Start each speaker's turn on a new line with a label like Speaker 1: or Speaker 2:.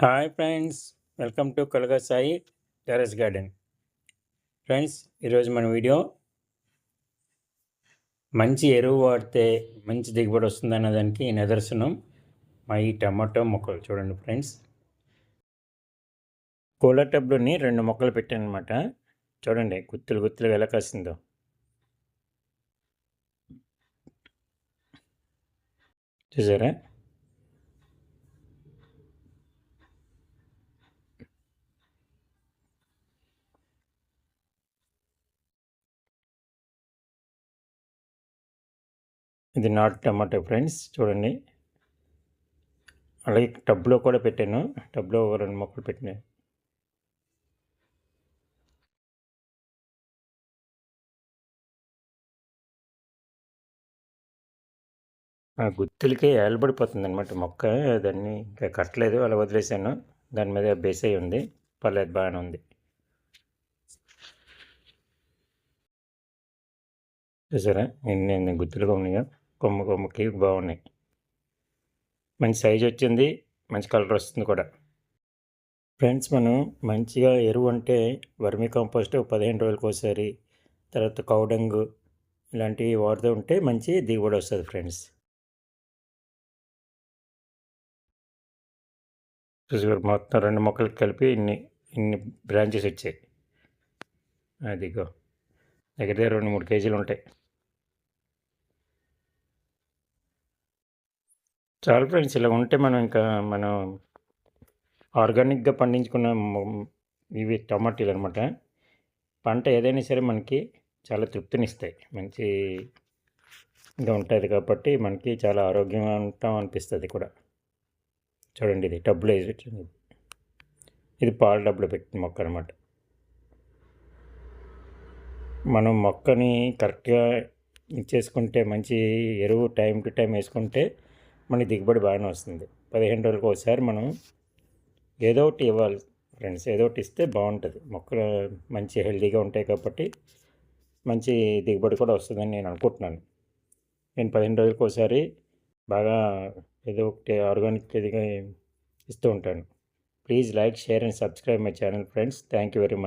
Speaker 1: Hi friends welcome to కలగా Sai terrace garden friends ఈరోజు మన వీడియో మంచి ఎరువు వాడితే మంచి దిగుబడి వస్తుందన్న దానికి నిదర్శనం. మా ఈ టమాటో మొక్కలు చూడండి ఫ్రెండ్స్ కూలర్ టబ్లోని రెండు మొక్కలు పెట్టానమాట అనమాట చూడండి గుత్తులు గుత్తులు ఎలా కాసిందో. చూసారా? ఇది నాటు టమాటో ఫ్రెండ్స్ చూడండి. అలాగే టబ్లో కూడా పెట్టాను. టబ్లో ఒక రెండు మొక్కలు పెట్టినాయి ఆ గుత్తులకి ఏలబడిపోతుంది అనమాట మొక్క. దాన్ని ఇంకా కట్టలేదు అలా వదిలేసాను. దాని మీద బేస్ అయి ఉంది. పర్లేదు బాగానే ఉంది. చూసారా? ఎన్ని గుత్తులుగా ఉన్నాయో. కొమ్మ కొమ్మకి బాగున్నాయి. మంచి సైజ్ వచ్చింది మంచి కలర్ వస్తుంది కూడా. ఫ్రెండ్స్ మనం మంచిగా ఎరువు అంటే వర్మీ కంపోస్ట్ పదిహేను రోజులకు ఒకసారి తర్వాత కౌడంగు ఇలాంటివి వాడుతూ ఉంటే మంచి దిగుబడి వస్తుంది ఫ్రెండ్స్ చూసి మొత్తం రెండు మొక్కలు కలిపి ఇన్ని ఇన్ని బ్రాంచెస్ వచ్చాయి అదిగో దగ్గర దగ్గర రెండు మూడు కేజీలు ఉంటాయి. చాలు ఫ్రెండ్స్ ఇలా ఉంటే మనం ఇంకా మనం ఆర్గానిక్గా పండించుకున్న ఇవి టమాటీలు అనమాట పంట ఏదైనా సరే మనకి చాలా తృప్తినిస్తాయి. మంచి ఇంకా ఉంటుంది కాబట్టి మనకి చాలా ఆరోగ్యంగా ఉంటాం అనిపిస్తుంది కూడా. చూడండి ఇది డబ్బులు వేసి ఇది పాల డబ్బులు పెట్టిన మొక్క అనమాట మనం మొక్కని కరెక్ట్గా ఇచ్చేసుకుంటే మంచి ఎరువు టైం టు టైం వేసుకుంటే మనకి దిగుబడి బాగానే వస్తుంది. పదిహేను రోజులకు ఒకసారి మనం ఏదో ఒకటి ఇవ్వాలి ఫ్రెండ్స్. ఏదో ఒకటి ఇస్తే బాగుంటుంది. మొక్కలు మంచి హెల్దీగా ఉంటాయి కాబట్టి మంచి దిగుబడి కూడా వస్తుందని నేను అనుకుంటున్నాను. నేను పదిహేను రోజులకు ఒకసారి బాగా ఏదో ఒకటి ఆర్గానిక్ ఇదిగా ఇస్తూ ఉంటాను. Please like share and subscribe my channel friends. Thank you very much.